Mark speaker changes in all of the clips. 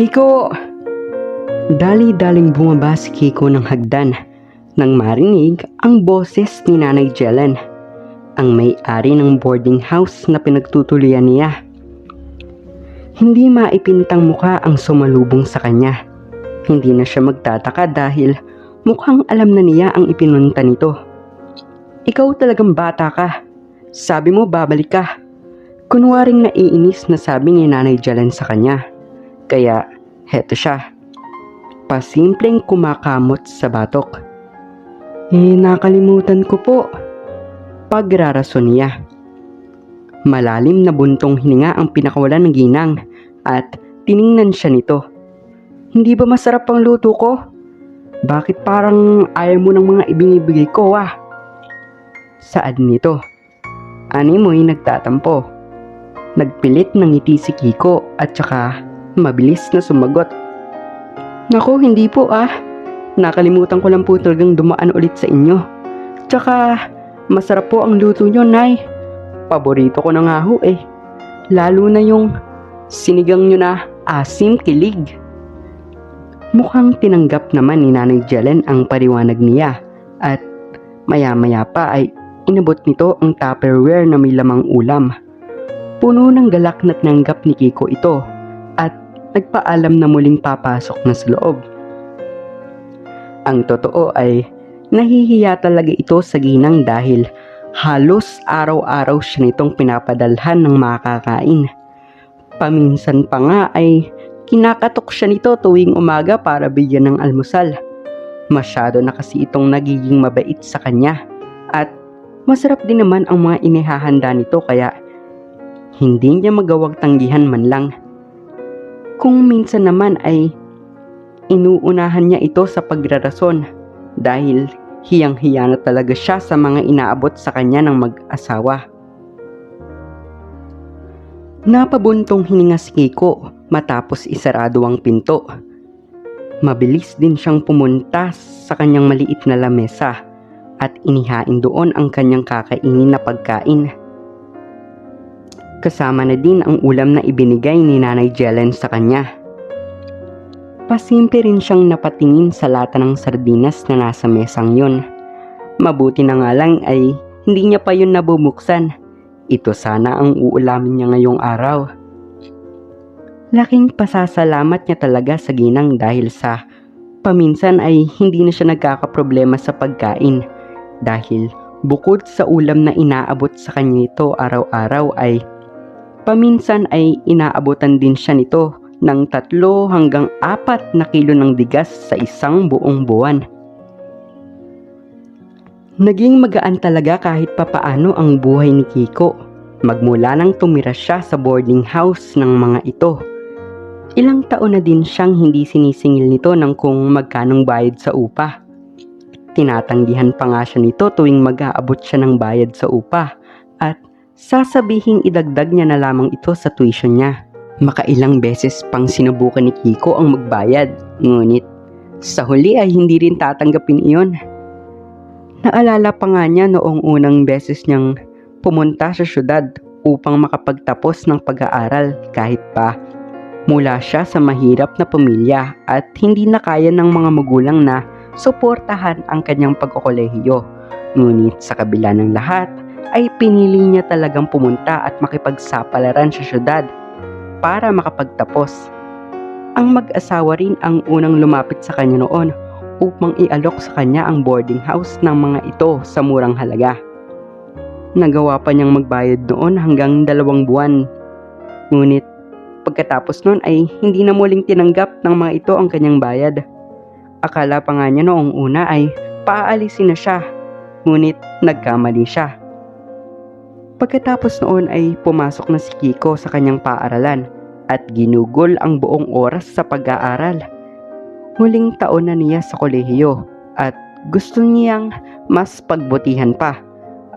Speaker 1: Kiko! Dali-daling bumaba si Kiko ng hagdan nang marinig ang boses ni Nanay Jelen, ang may-ari ng boarding house na pinagtutuloyan niya. Hindi maipintang mukha ang sumalubong sa kanya. Hindi na siya magtataka dahil mukhang alam na niya ang ipinunta nito. Ikaw talagang bata ka. Sabi mo babalik ka. Kunwaring naiinis na sabi ni Nanay Jelen sa kanya. Kaya heto siya. Pasimpleng kumakamot sa batok. Eh, nakalimutan ko po. Pagrarason niya. Malalim na buntong hininga ang pinakawalan ng ginang at tiningnan siya nito. Hindi ba masarap ang luto ko? Bakit parang ayaw mo ng mga ibinibigay ko ah? Saad nito. Ani mo'y nagtatampo. Nagpilit ng ngiti si Kiko at saka mabilis na sumagot. Naku, hindi po ah. Nakalimutan ko lang po talagang dumaan ulit sa inyo. Tsaka, masarap po ang luto nyo, Nay. Paborito ko na nga ho eh. Lalo na yung sinigang nyo na asim kilig. Mukhang tinanggap naman ni Nanay Jelen ang pariwanag niya at maya-maya pa ay inabot nito ang tupperware na may lamang ulam. Puno ng galak na tinanggap ni Kiko ito at nagpaalam na muling papasok na sa loob. Ang totoo ay nahihiya talaga ito sa ginang dahil halos araw-araw siya nitong pinapadalhan ng makakain. Paminsan pa nga ay kinakatok siya nito tuwing umaga para bigyan ng almusal. Masyado na kasi itong nagiging mabait sa kanya at masarap din naman ang mga inihahanda nito kaya hindi niya magawag tanggihan man lang. Kung minsan naman ay inuunahan niya ito sa pagrarason dahil hiyang-hiya na talaga siya sa mga inaabot sa kanya ng mag-asawa. Napabuntong hininga si Kiko matapos isarado ang pinto. Mabilis din siyang pumunta sa kanyang maliit na lamesa at inihain doon ang kanyang kakainin na pagkain. Kasama na din ang ulam na ibinigay ni Nanay Jelen sa kanya. Pasimple rin siyang napatingin sa lata ng sardinas na nasa mesang yun. Mabuti na nga lang ay hindi niya pa yun nabubuksan. Ito sana ang uulamin niya ngayong araw. Laking pasasalamat niya talaga sa ginang dahil sa paminsan ay hindi na siya nagkakaproblema sa pagkain dahil bukod sa ulam na inaabot sa kanya ito araw-araw ay paminsan ay inaabotan din siya nito ng tatlo hanggang apat na kilo ng bigas sa isang buong buwan. Naging magaan talaga kahit papaano ang buhay ni Kiko. Magmula nang tumira siya sa boarding house ng mga ito. Ilang taon na din siyang hindi sinisingil nito ng kung magkanong bayad sa upa. Tinatanggihan pa nga siya nito tuwing mag-aabot siya ng bayad sa upa at sasabihing idagdag niya na lamang ito sa tuition niya. Makailang beses pang sinubukan ni Kiko ang magbayad, ngunit sa huli ay hindi rin tatanggapin iyon. Naalala pa nga niya noong unang beses niyang pumunta sa syudad upang makapagtapos ng pag-aaral kahit pa mula siya sa mahirap na pamilya at hindi na kaya ng mga magulang na suportahan ang kanyang pagkokolehiyo. Ngunit sa kabila ng lahat ay pinili niya talagang pumunta at makipagsapalaran sa syudad para makapagtapos. Ang mag-asawa rin ang unang lumapit sa kanya noon upang ialok sa kanya ang boarding house ng mga ito sa murang halaga. Nagawa pa niyang magbayad noon hanggang dalawang buwan. Ngunit pagkatapos noon ay hindi na muling tinanggap ng mga ito ang kanyang bayad. Akala pa nga niya noong una ay paaalisin na siya, ngunit nagkamali siya. Pagkatapos noon ay pumasok na si Kiko sa kanyang paaralan at ginugol ang buong oras sa pag-aaral. Huling taon na niya sa kolehiyo at gusto niyang mas pagbutihan pa.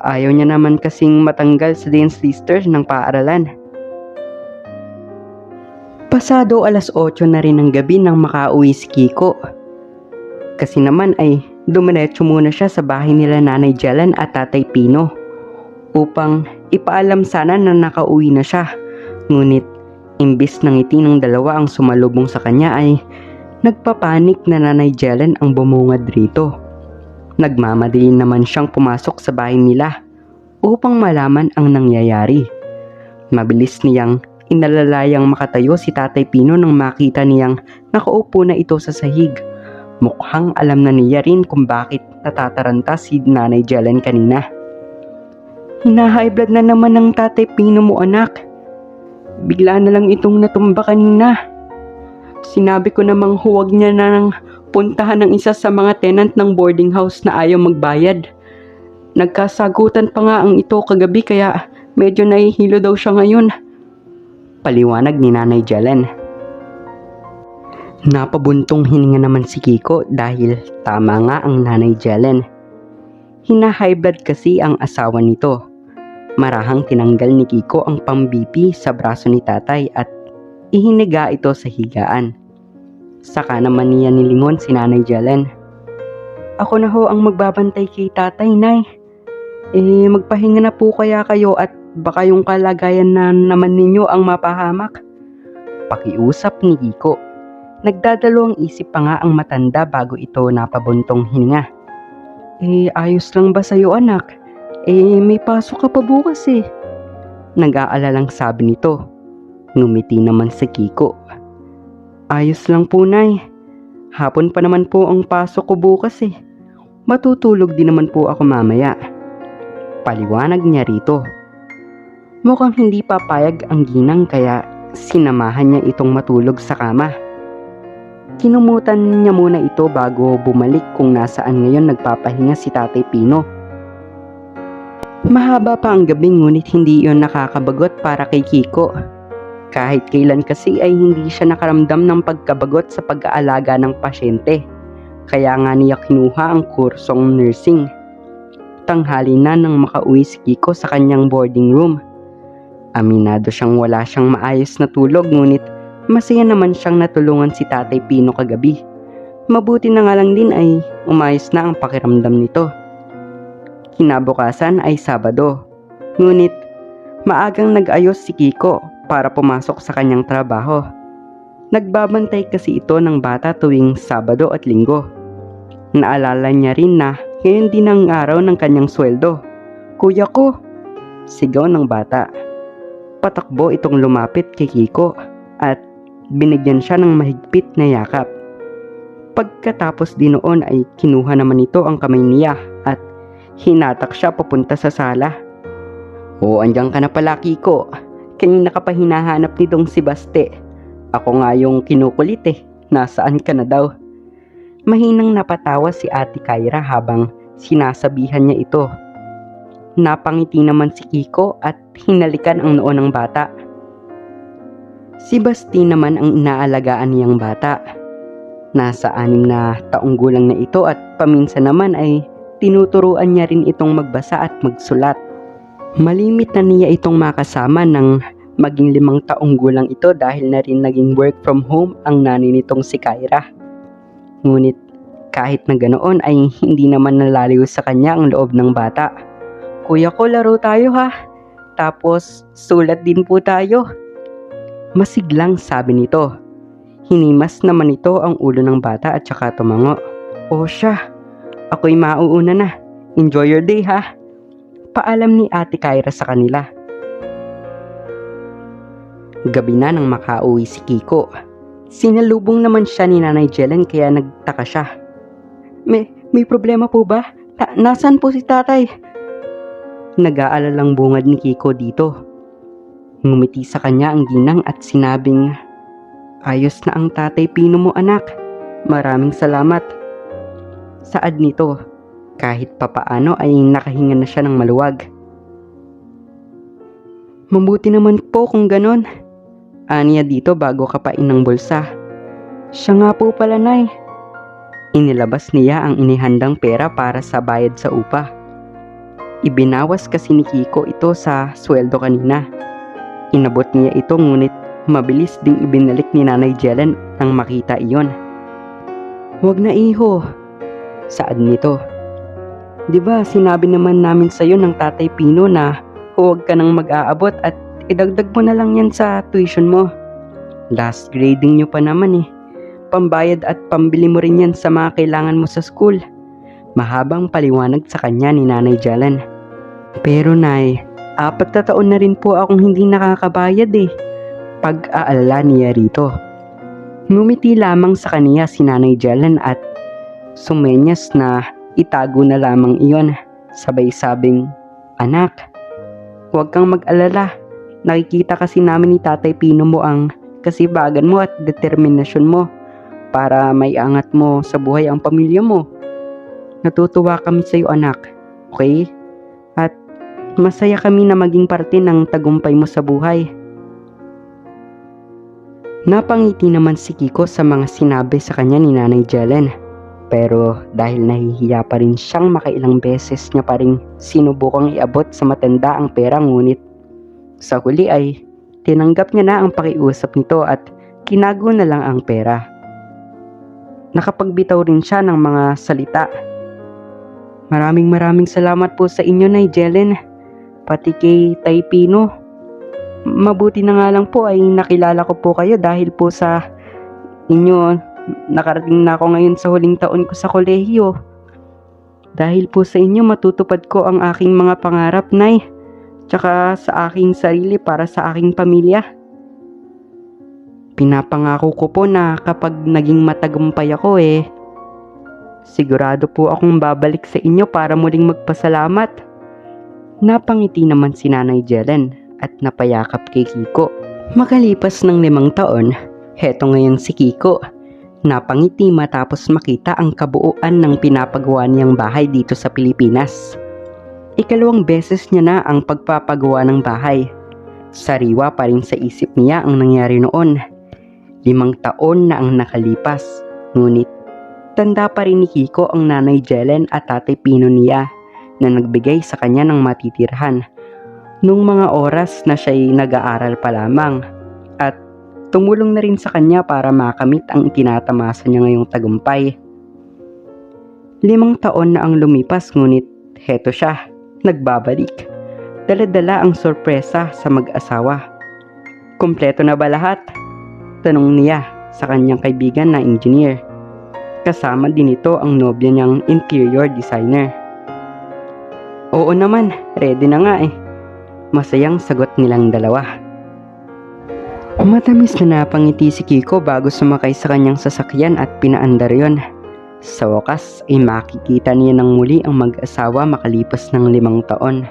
Speaker 1: Ayaw niya naman kasing matanggal sa dance listers ng paaralan. Pasado alas 8 na rin ng gabi nang makauwi si Kiko. Kasi naman ay dumiretso muna siya sa bahay nila Nanay Jalan at Tatay Pino upang ipaalam sana na nakauwi na siya. Ngunit Imbis na ngiti ng dalawa ang sumalubong sa kanya ay nagpapanik na Nanay Jelen ang bumungad rito. Nagmamadali naman siyang pumasok sa bahay nila upang malaman ang nangyayari. Mabilis niyang inalalayang makatayo si Tatay Pino nang makita niyang nakaupo na ito sa sahig. Mukhang alam na niya rin kung bakit natataranta si Nanay Jelen kanina. Hina-high blood na naman ng Tatay Pino mo anak. Bigla na lang itong natumba kanina. Sinabi ko namang huwag niya na nang puntahan ng isa sa mga tenant ng boarding house na ayaw magbayad. Nagkasagutan pa nga ang ito kagabi kaya medyo nahihilo daw siya ngayon. Paliwanag ni Nanay Jelen. Napabuntong hininga naman si Kiko dahil tama nga ang Nanay Jelen. Hina-high blood kasi ang asawa nito. Marahang tinanggal ni Kiko ang pambipi sa braso ni tatay at ihiniga ito sa higaan. Saka naman niya nilingon si Nanay Jelen. Ako na ho ang magbabantay kay tatay, Nay. Eh, magpahinga na po kaya kayo at baka yung kalagayan na naman ninyo ang mapahamak. Pakiusap ni Kiko. Nagdadalawang isip pa nga ang matanda bago ito napabuntong hininga. Eh, ayos lang ba sa'yo anak? Eh, may pasok ka pa bukas eh. Nag-aalalang sabi nito. Ngumiti naman si Kiko. Ayos lang po, Nay. Hapon pa naman po ang pasok ko bukas eh. Matutulog din naman po ako mamaya. Paliwanag niya rito. Mukhang hindi papayag ang ginang kaya sinamahan niya itong matulog sa kama. Kinumutan niya muna ito bago bumalik kung nasaan ngayon nagpapahinga si Tatay Pino. Mahaba pa ang gabi ngunit hindi iyon nakakabagot para kay Kiko. Kahit kailan kasi ay hindi siya nakaramdam ng pagkabagot sa pag-aalaga ng pasyente. Kaya nga niya kinuha ang kursong nursing. Tanghali na nang makauwi si Kiko sa kanyang boarding room. Aminado siyang wala siyang maayos na tulog ngunit masaya naman siyang natulungan si Tatay Pino kagabi. Mabuti na nga lang din ay umayos na ang pakiramdam nito. Kinabukasan ay Sabado. Ngunit maagang nag-ayos si Kiko para pumasok sa kanyang trabaho. Nagbabantay kasi ito ng bata tuwing Sabado at Linggo. Naalala niya rin na ngayon din ang araw ng kanyang sweldo. Kuya ko! Sigaw ng bata. Patakbo itong lumapit kay Kiko at binigyan siya ng mahigpit na yakap. Pagkatapos din noon ay kinuha naman ito ang kamay niya at hinatak siya papunta sa sala. Oo, andyan ka na pala Kiko. Kanina ka pa hinahanap nitong si Baste. Ako nga yung kinukulit eh. Nasaan ka na daw? Mahinang napatawa si Ate Kyra habang sinasabihan niya ito. Napangiti naman si Kiko at hinalikan ang noo ng bata. Si Basti naman ang inaalagaan niyang bata. Nasa anim na taong gulang na ito at paminsan naman ay tinuturuan niya rin itong magbasa at magsulat. Malimit na niya itong makasama ng maging limang taong gulang ito dahil na rin naging work from home ang nanay nitong si Kyra. Ngunit kahit na ganoon ay hindi naman nalaliw sa kanya ang loob ng bata. Kuya ko, laro tayo ha. Tapos sulat din po tayo. Masiglang sabi nito. Hinimas naman ito ang ulo ng bata at saka tumango. O siya, ako'y mauuna na. Enjoy your day ha. Paalam ni Ate Kyra sa kanila. Gabi na nang makauwi si Kiko. Sinalubong naman siya ni Nanay Jelen kaya nagtaka siya. May, may problema po ba? Na, nasaan po si tatay? Nag-aalalang bungad ni Kiko dito. Ngumiti sa kanya ang ginang at sinabing, Ayos na ang tatay Pino mo anak. Maraming salamat. Saad nito, kahit papaano ay nakahinga na siya ng maluwag. Mabuti naman po kung ganon. Aniya dito bago kapain ng bulsa. Siya nga po pala, Nay. Inilabas niya ang inihandang pera para sa bayad sa upa. Ibinawas kasi ni Kiko ito sa sweldo kanina. Inabot niya ito ngunit mabilis ding ibinalik ni Nanay Jelen nang makita iyon. Huwag na iho, saad nito. Di ba sinabi naman namin sa'yo ng tatay Pino na huwag ka nang mag-aabot at idagdag mo na lang yan sa tuition mo. Last grading nyo pa naman eh. Pambayad at pambili mo rin yan sa mga kailangan mo sa school. Mahabang paliwanag sa kanya ni Nanay Jalen. Pero Nay, apat na taon na rin po akong hindi nakakabayad eh. Pag-aalala niya rito. Ngumiti lamang sa kaniya si Nanay Jelen at sumenyas na itago na lamang iyon. Sabay sabing, Anak, huwag kang mag-alala. Nakikita kasi namin ni Tatay Pino mo ang kasibagan mo at determinasyon mo para may angat mo sa buhay ang pamilya mo. Natutuwa kami sa iyo anak, okay? At masaya kami na maging parte ng tagumpay mo sa buhay. Napangiti naman si Kiko sa mga sinabi sa kanya ni Nanay Jelen. Pero dahil nahihiya pa rin siyang makailang beses niya pa rin sinubukang iabot sa matanda ang pera ngunit sa huli ay tinanggap niya na ang pakiusap nito at kinago na lang ang pera. Nakapagbitaw rin siya ng mga salita. Maraming maraming salamat po sa inyo, Nay. Pati kay Tay Pino. Mabuti na nga lang po ay nakilala ko po kayo dahil po sa inyo nakarating na ako ngayon sa huling taon ko sa kolehiyo. Dahil po sa inyo matutupad ko ang aking mga pangarap, Nay. Tsaka sa aking sarili para sa aking pamilya. Pinapangako ko po na kapag naging matagumpay ako eh, sigurado po akong babalik sa inyo para muling magpasalamat. Napangiti naman si Nanay Jelen at napayakap kay Kiko. Makalipas ng limang taon, heto ngayon si Kiko. Napangiti matapos makita ang kabuuan ng pinapagawa niyang bahay dito sa Pilipinas. Ikalawang beses niya na ang pagpapagawa ng bahay. Sariwa pa rin sa isip niya ang nangyari noon. Limang taon na ang nakalipas, ngunit tanda pa rin ni Kiko ang nanay Jelen at tatay Pino niya na nagbigay sa kanya ng matitirhan nung mga oras na siya'y nag-aaral pa lamang tumulong na rin sa kanya para makamit ang tinatamasa niya ngayong tagumpay. Limang taon na ang lumipas ngunit heto siya, nagbabalik. Dala-dala ang sorpresa sa mag-asawa. Kompleto na ba lahat? Tanong niya sa kanyang kaibigan na engineer. Kasama din ito ang nobya niyang interior designer. Oo naman, ready na nga eh. Masayang sagot nilang dalawa. Matamis na napangiti si Kiko bago sumakay sa kanyang sasakyan at pinaandar yon. Sa wakas ay makikita niya ng muli ang mag-asawa makalipas ng limang taon.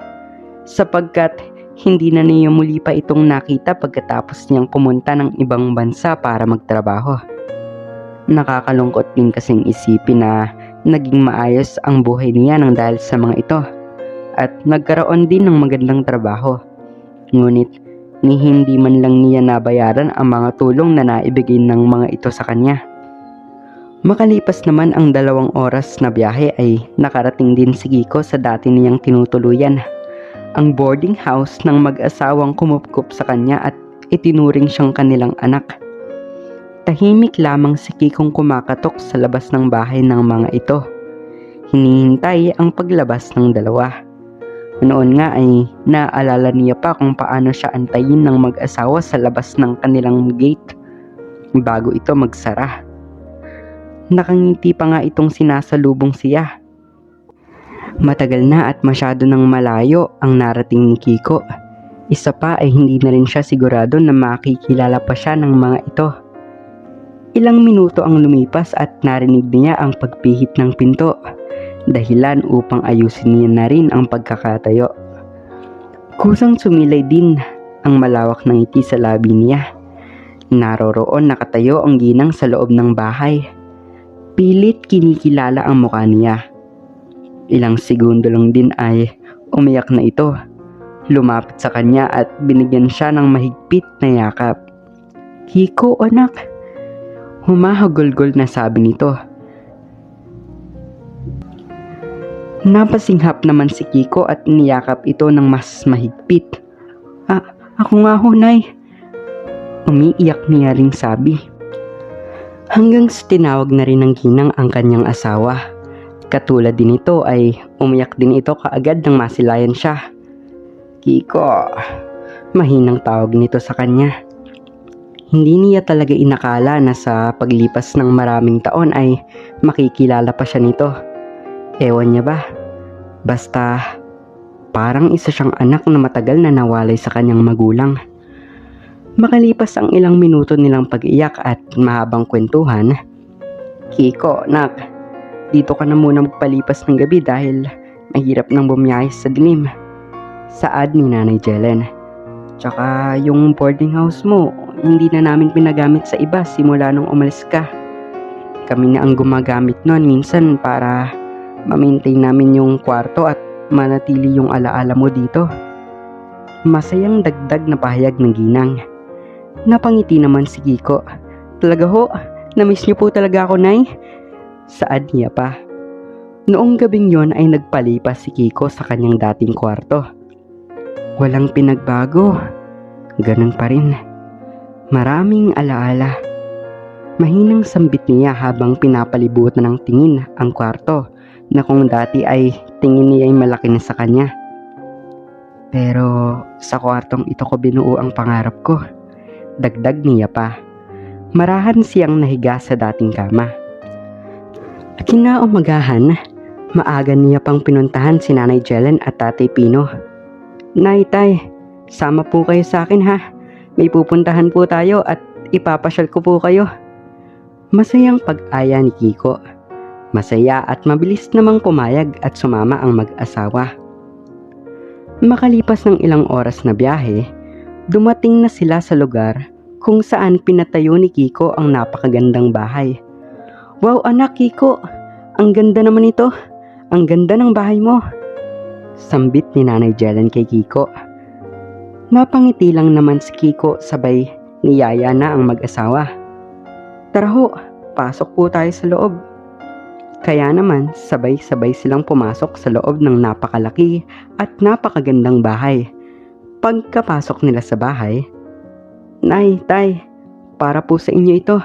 Speaker 1: Sapagkat hindi na niya muli pa itong nakita pagkatapos niyang pumunta ng ibang bansa para magtrabaho. Nakakalungkot din kasing isipin na naging maayos ang buhay niya nang dahil sa mga ito at nagkaroon din ng magandang trabaho. Ngunit ni hindi man lang niya nabayaran ang mga tulong na naibigay ng mga ito sa kanya. Makalipas naman ang dalawang oras na biyahe ay nakarating din si Kiko sa dati niyang tinutuluyan. Ang boarding house ng mag-asawang kumupkup sa kanya at itinuring siyang kanilang anak. Tahimik lamang si Kikong kumakatok sa labas ng bahay ng mga ito. Hinihintay ang paglabas ng dalawa. Noon nga ay naalala niya pa kung paano siya antayin ng mag-asawa sa labas ng kanilang gate bago ito magsara. Nakangiti pa nga itong sinasalubong siya. Matagal na at masyado nang malayo ang narating ni Kiko. Isa pa ay hindi na rin siya sigurado na makikilala pa siya ng mga ito. Ilang minuto ang lumipas at narinig niya ang pagpihit ng pinto dahilan upang ayusin niya na rin ang pagkakatayo. Kusang sumilay din ang malawak ng ngiti sa labi niya. Naroroon nakatayo ang ginang sa loob ng bahay. Pilit kinikilala ang mukha niya. Ilang segundo lang din ay umiyak na ito. Lumapit sa kanya at binigyan siya ng mahigpit na yakap. Kiko anak, humahagulgol na sabi nito. Napasinghap naman si Kiko at niyakap ito ng mas mahigpit. Ah, ako nga ho, Nay. Umiiyak niya ring sabi. Hanggang tinawag na rin ng ginang ang kanyang asawa. Katulad din ito ay umiyak din ito kaagad nang masilayan siya. Kiko, mahinang tawag nito sa kanya. Hindi niya talaga inakala na sa paglipas ng maraming taon ay makikilala pa siya nito. Ewan niya ba? Basta parang isa siyang anak na matagal na nawalay sa kanyang magulang. Makalipas ang ilang minuto nilang pag-iyak at mahabang kwentuhan, Kiko, nak, dito ka na muna magpalipas ng gabi dahil mahirap nang bumiyahe sa dilim. Saad ni Nanay Jelen. Tsaka yung boarding house mo, hindi na namin pinagamit sa iba simula nung umalis ka. Kami na ang gumagamit nun minsan para ma-maintain namin yung kwarto at manatili yung alaala mo dito. Masayang dagdag na pahayag ng ginang. Napangiti naman si Kiko. Talaga ho, namiss niyo po talaga ako, Nay. Saad niya pa. Noong gabing yon ay nagpalipas si Kiko sa kanyang dating kwarto. Walang pinagbago. Ganun pa rin. Maraming alaala. Mahinang sambit niya habang pinapalibutan ng tingin ang kwarto na kung dati ay tingin niya ay malaki na sa kanya. Pero sa kwartong ito ko binuo ang pangarap ko. Dagdag niya pa. Marahan siyang nahiga sa dating kama. Kinaumagahan, maaga niya pang pinuntahan si Nanay Jelen at Tatay Pino. Nay, tay, sama po kayo sa akin ha. May pupuntahan po tayo at ipapasyal ko po kayo. Masayang pag-aya ni Kiko. Masaya at mabilis namang pumayag at sumama ang mag-asawa. Makalipas ng ilang oras na biyahe, dumating na sila sa lugar kung saan pinatayo ni Kiko ang napakagandang bahay. Wow anak Kiko, ang ganda naman ito. Ang ganda ng bahay mo. Sambit ni Nanay Jelen kay Kiko. Napangiti lang naman si Kiko sabay niyaya na ang mag-asawa. Tara ho, pasok po tayo sa loob. Kaya naman, sabay-sabay silang pumasok sa loob ng napakalaki at napakagandang bahay. Pagkapasok nila sa bahay, Nay, Tay, para po sa inyo ito.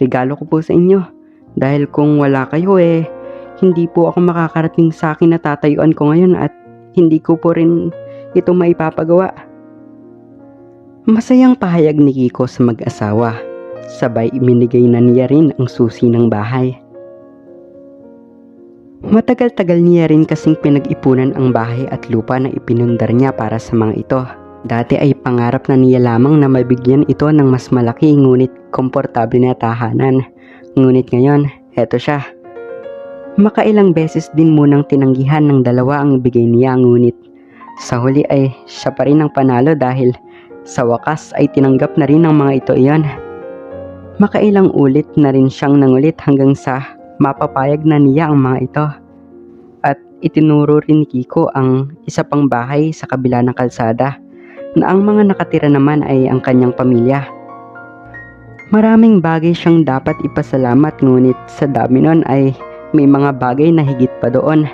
Speaker 1: Regalo ko po sa inyo. Dahil kung wala kayo eh, hindi po ako makakarating sa akin na tatayuan ko ngayon at hindi ko po rin ito maipapagawa. Masayang pahayag ni Kiko sa mag-asawa. Sabay iminigay na niya rin ang susi ng bahay. Matagal-tagal niya rin kasing pinag-ipunan ang bahay at lupa na ipinundar niya para sa mga ito. Dati ay pangarap na niya lamang na mabigyan ito ng mas malaki ngunit komportable na tahanan. Ngunit ngayon, eto siya. Makailang beses din munang tinanggihan ng dalawa ang bigay niya ngunit sa huli ay siya pa rin ang panalo dahil sa wakas ay tinanggap na rin ng mga ito iyon. Makailang ulit na rin siyang nangulit hanggang sa mapapayag na niya ang mga ito. At itinuro rin ni Kiko ang isa pang bahay sa kabila ng kalsada na ang mga nakatira naman ay ang kanyang pamilya. Maraming bagay siyang dapat ipasalamat ngunit sa dami nun ay may mga bagay na higit pa doon.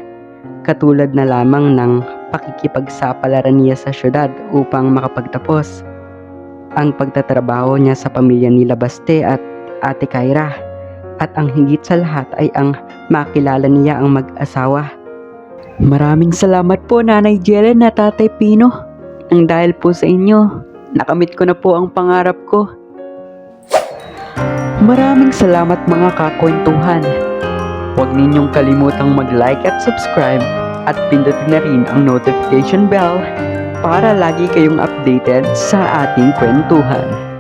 Speaker 1: Katulad na lamang ng pakikipagsapalaran niya sa syudad upang makapagtapos. Ang pagtatrabaho niya sa pamilya nila Baste at Ate Kyra. At ang higit sa lahat ay ang makilala niya ang mag-asawa. Maraming salamat po Nanay Jelen at Tatay Pino. Ang dahil po sa inyo, nakamit ko na po ang pangarap ko. Maraming salamat mga kakwentuhan. Huwag ninyong kalimutang mag-like at subscribe at pindutin na rin ang notification bell para lagi kayong updated sa ating kwentuhan.